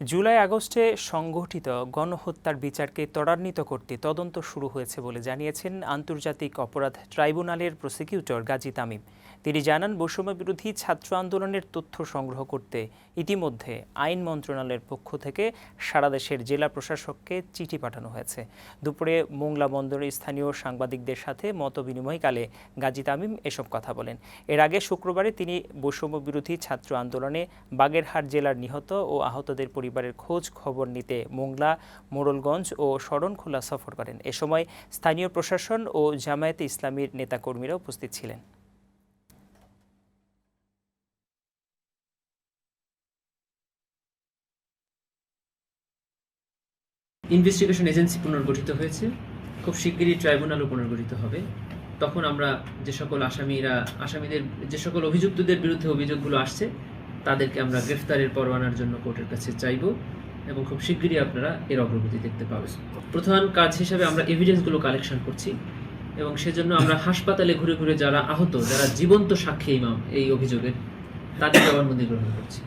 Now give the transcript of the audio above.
জুলাই আগস্টে সংগঠিত গণহত্যার বিচারকে ত্বরান্বিত করতে তদন্ত শুরু হয়েছে বলে জানিয়েছেন আন্তর্জাতিক অপরাধ ট্রাইব্যুনালের প্রসিকিউটর গাজী তামিম। তিনি জানান, বৈষম্য বিরোধী ছাত্র আন্দোলনের তথ্য সংগ্রহ করতে ইতিমধ্যে আইন মন্ত্রণালয়ের পক্ষ থেকে সারা দেশের জেলা প্রশাসককে চিঠি পাঠানো হয়েছে। দুপুরে মোংলা বন্দরে স্থানীয় সাংবাদিকদের সাথে মত বিনিময়কালে গাজী তামিম এসব কথা বলেন। এর আগে শুক্রবারে তিনি বৈষম্য বিরোধী ছাত্র আন্দোলনে বাগেরহাট জেলার নিহত ও আহতদের পরিবারের খোঁজ খবর নিতে মোংলা, মোড়লগঞ্জ ও শরণখোলা সফর করেন। এ সময় স্থানীয় প্রশাসন ও জামায়াতে ইসলামীর নেতাকর্মীরা উপস্থিত ছিলেন। ইনভেস্টিগেশন এজেন্সি পুনর্গঠিত হয়েছে। খুব শিগগিরই ট্রাইব্যুনালও পুনর্গঠিত হবে। তখন আমরা যে সকল আসামিরা, আসামিদের, যে সকল অভিযুক্তদের বিরুদ্ধে অভিযোগগুলো আসছে তাদেরকে আমরা গ্রেফতারের পরোয়ানার জন্য কোর্টের কাছে চাইব এবং খুব শিগগিরই আপনারা এর অগ্রগতি দেখতে পাবেন। প্রধান কাজ হিসাবে আমরা এভিডেন্সগুলো কালেকশন করছি এবং সেজন্য আমরা হাসপাতালে ঘুরে ঘুরে যারা আহত, যারা জীবন্ত সাক্ষী ইমাম এই অভিযোগের তাদের জবানবন্দি গ্রহণ করছি।